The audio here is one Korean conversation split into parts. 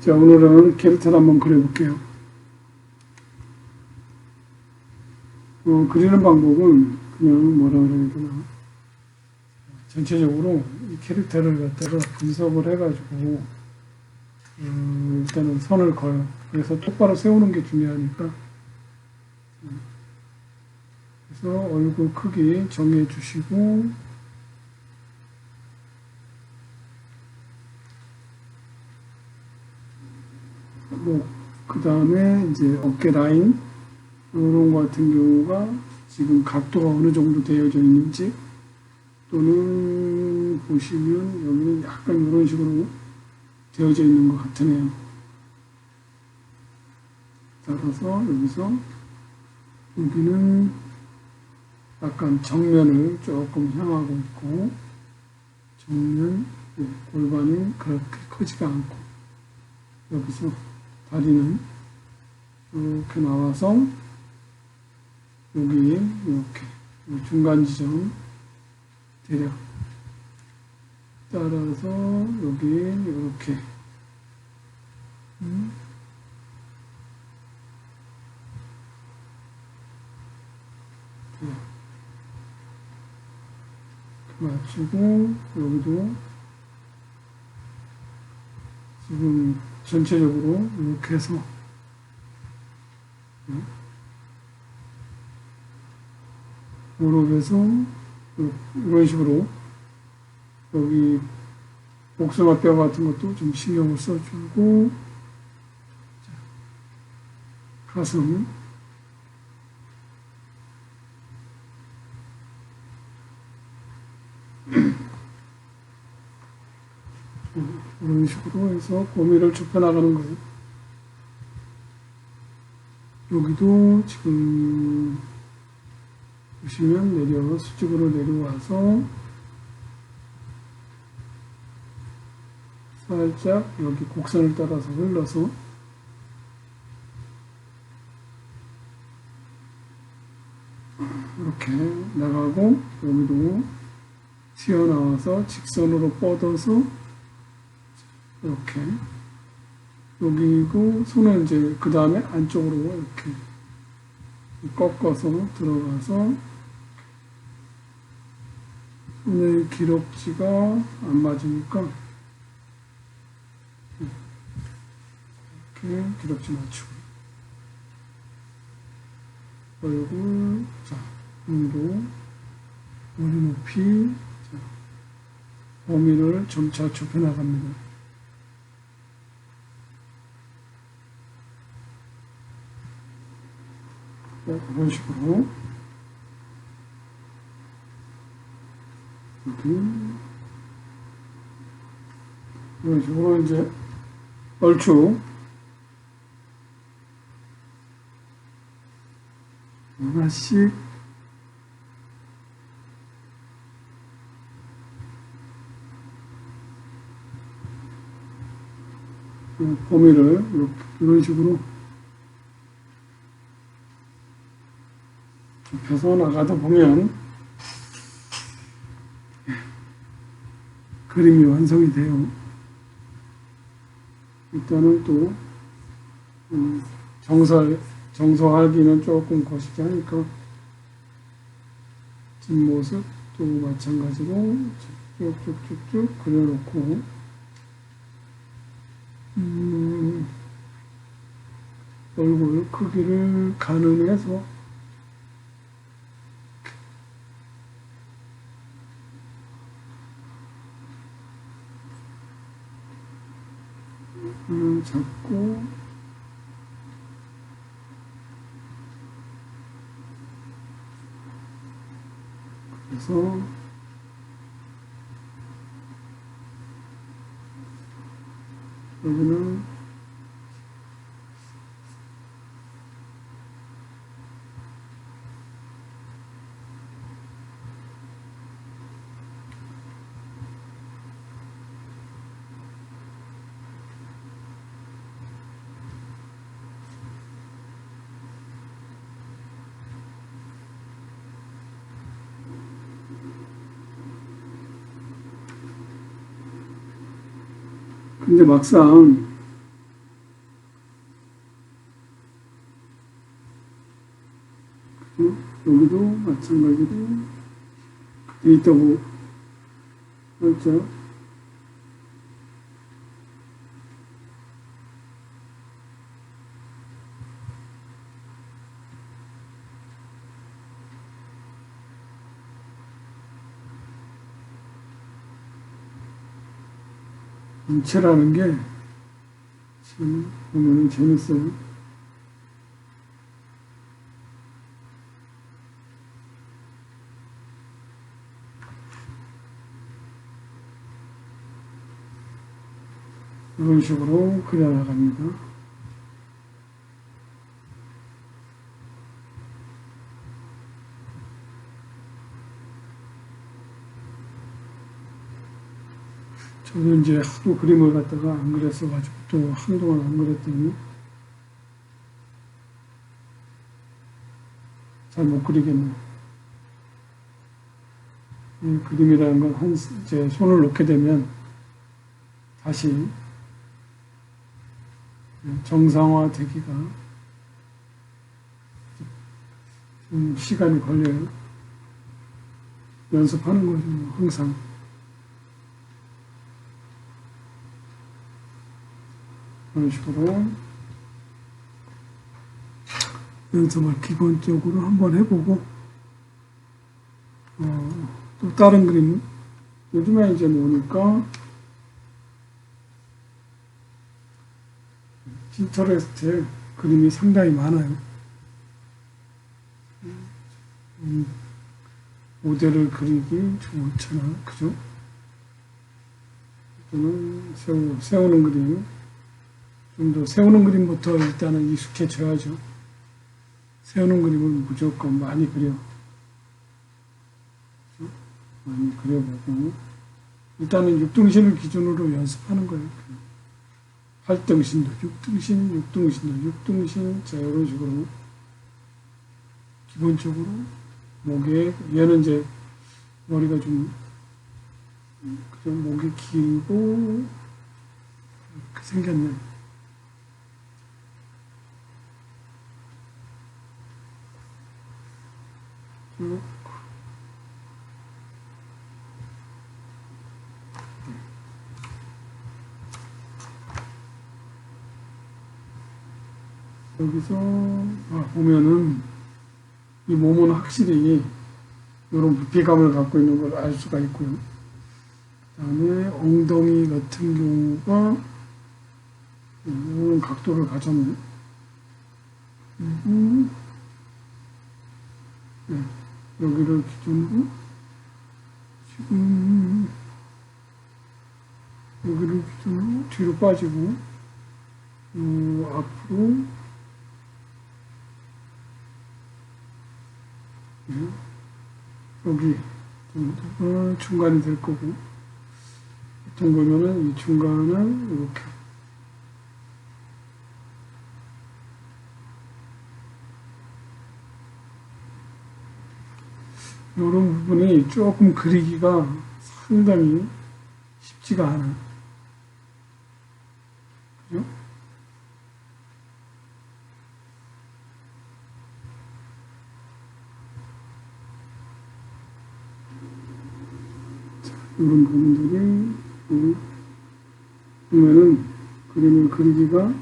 자, 오늘은 캐릭터를 한번 그려볼게요. 어, 그리는 방법은 그냥 뭐라 그래야 되나. 전체적으로 이 캐릭터를 갖다가 분석을 해가지고, 음, 일단은 선을 그어요. 그래서 똑바로 세우는 게 중요하니까. 음, 그래서 얼굴 크기 정해 주시고, 뭐, 그 다음에 이제 어깨 라인, 이런 거 같은 경우가 지금 각도가 어느 정도 되어져 있는지, 또는 보시면 여기는 약간 이런 식으로 되어져 있는 것 같으네요. 따라서 여기서 여기는 약간 정면을 조금 향하고 있고, 정면, 예, 골반이 그렇게 크지가 않고, 여기서 다리는 이렇게 나와서 여기 이렇게 이 중간 지점 대략 따라서 여기 이렇게 음. 맞추고 여기도 지금 전체적으로 이렇게 해서 음. 무릎에서 이런 식으로 여기 복숭아 뼈 같은 것도 좀 신경을 써주고 자, 가슴 이런 식으로 해서 고미를 좁혀나가는 거예요. 여기도 지금 보시면 내려 수직으로 내려와서 살짝 여기 곡선을 따라서 흘러서 이렇게 나가고 여기도 튀어나와서 직선으로 뻗어서 이렇게 여기고 손은 이제 그 다음에 안쪽으로 이렇게 꺾어서 들어가서 손의 기럭지가 안 맞으니까 이렇게 기럭지 맞추고 얼굴 자 운도 머리 높이 자, 범위를 점차 좁혀 나갑니다. 이런 식으로. 이렇게 이런 식으로 이제 얼추. 하나씩. 범위를 이렇게 이런 식으로 좁혀서 나가다 보면 그림이 완성이 돼요. 일단은 또 음, 정설 정서하기는 조금 거시기 하니까 뒷모습 또 마찬가지로 쭉쭉쭉쭉 그려놓고 음, 얼굴 크기를 가늠해서 음, 잡고 그래서 여기는 근데 막상 어? 여기도 마찬가지로 그 데이터고 그렇죠? 인체라는 게 지금 보면은 재밌어요. 이런 식으로 그려나갑니다. 저도 이제 하도 그림을 갖다가 안 그렸어가지고 또 한동안 안 그렸더니 잘 못 그리겠네요. 이 그림이라는 건 한, 이제 손을 놓게 되면 다시 정상화 되기가 좀 시간이 걸려요. 연습하는 거죠, 뭐, 항상. 이런 식으로 연습을 기본적으로 한번 해보고 어, 또 다른 그림 요즘에 이제 보니까 핀터레스트에 그림이 상당히 많아요. 음, 모델을 그리기 좋잖아, 그죠? 또는 세우, 세우는 그림, 좀더 세우는 그림부터 일단은 익숙해져야죠. 세우는 그림은 무조건 많이 그려. 많이 그려보고, 일단은 육등신을 기준으로 연습하는 거예요. 8등신도, 6등신, 6등신도, 6등신, 자, 이런 식으로. 기본적으로, 목에, 얘는 이제 머리가 좀, 그죠, 목이 길고, 이렇게 생겼네. 쭉. 여기서 아, 보면은 이 몸은 확실히 이런 부피감을 갖고 있는 걸 알 수가 있고요. 그 다음에 엉덩이 같은 경우가 이런 각도를 가졌네. 그리고 네, 여기를 기준으로 지금 여기를 기준으로 뒤로 빠지고 어, 앞으로 네, 여기 정도가 중간이 될 거고 보통 보면은 이 중간을 이렇게 이런 부분이 조금 그리기가 상당히 쉽지가 않아요. 그죠? 자, 이런 부분들이 음, 보면은 그림을 그리기가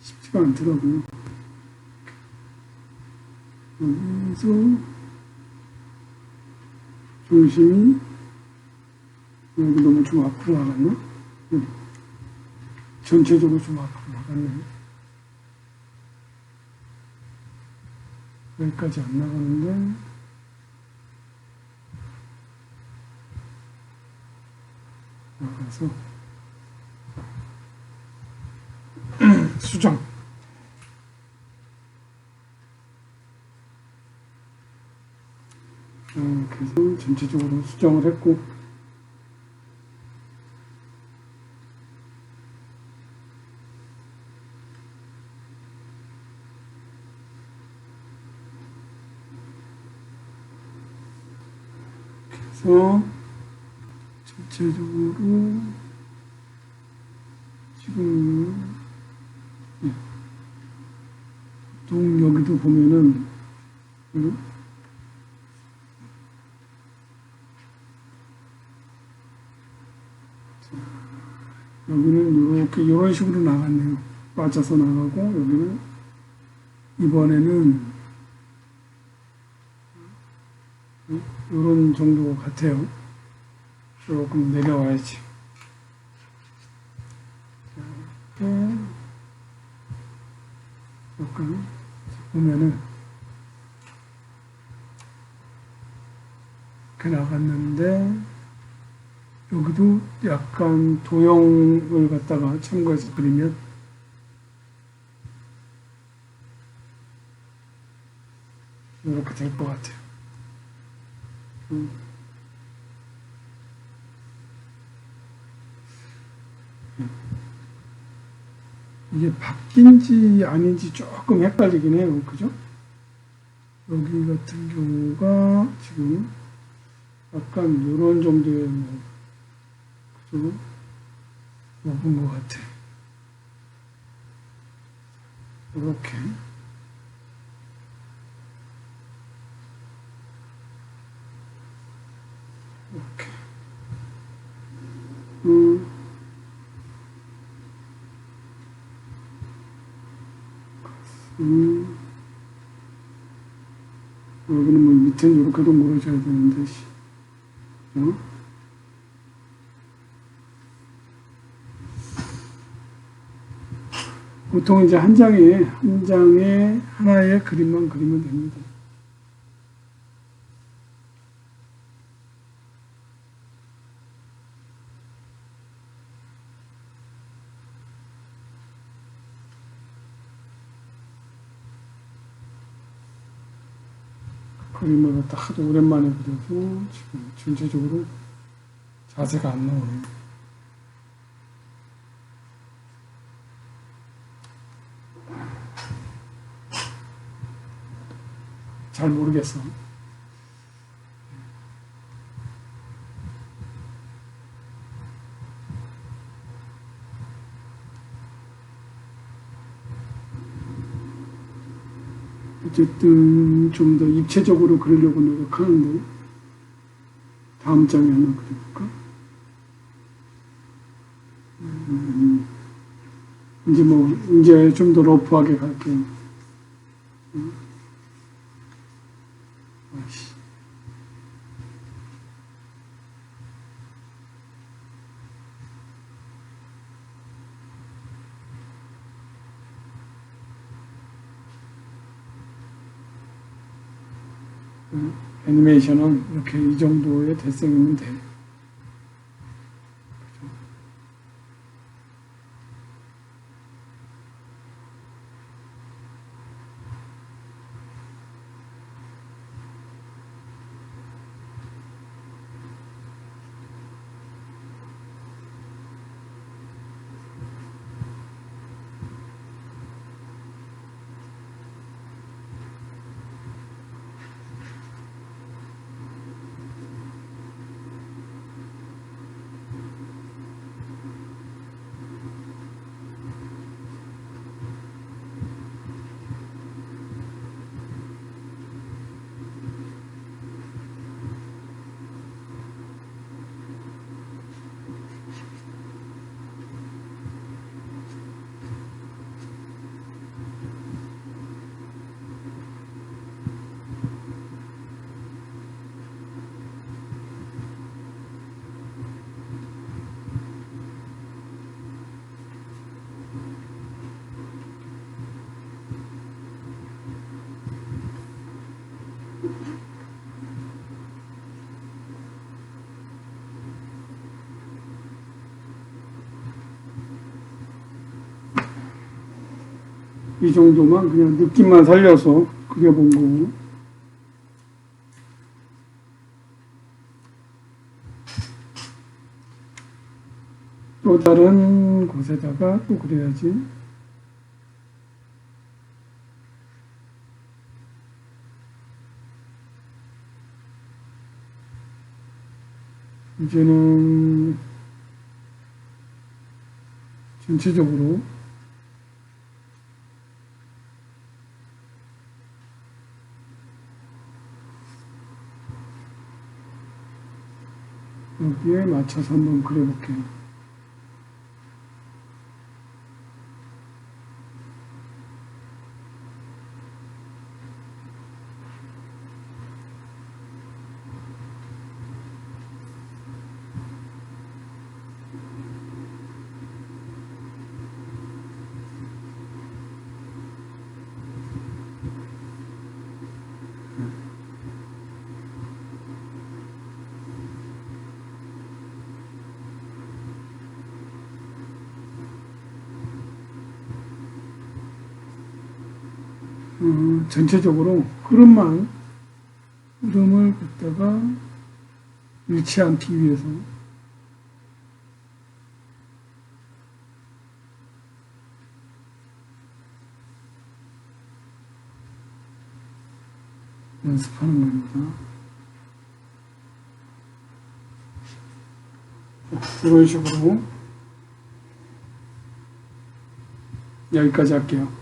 쉽지가 않더라고요. 여기서 중심이 여기 너무 좀 앞으로 나갔나? 응. 전체적으로 좀 앞으로 나갔네. 여기까지 안 나가는데 나가서 수정 어, 그래서 전체적으로 수정을 했고. 그래서 전체적으로 지금 예. 보통 여기도 보면은 음. 자, 여기는 이렇게 이런 식으로 나갔네요. 빠져서 나가고 여기는 이번에는 이런 정도 같아요. 조금 내려와야지. 약간 보면은 이렇게 나갔는데 여기도 약간 도형을 갖다가 참고해서 그리면 이렇게 될 것 같아요. 음. 이게 바뀐지 아닌지 조금 헷갈리긴 해요. 그죠? 여기 같은 경우가 지금 약간 이런 정도의 뭐, 그죠? 먹은 것 같아. 이렇게. 이렇게. 음. 음. 여기는 뭐 밑에는 이렇게 동그러져야 되는데, 씨. 어? 보통 이제 한 장에, 한 장에 하나의 그림만 그리면 됩니다. 그림을 갖다 하도 오랜만에 그려서 지금 전체적으로 자세가 안 나오네요. 잘 모르겠어. 어쨌든 좀 더 입체적으로 그리려고 노력하는데 다음 장에 하나 그려볼까? 이제 뭐 이제 좀 더 러프하게. 음. 아이씨. 음, 애니메이션은 이렇게 이 정도의 대성이면 돼. 이 정도만 그냥 느낌만 살려서 그려본 거고. 또 다른 곳에다가 또 그려야지. 이제는 전체적으로 에 맞춰서 한번 그려볼게요. 어, 전체적으로 흐름만 흐름을 갖다가 잃지 않기 위해서 연습하는 겁니다. 이런 식으로 여기까지 할게요.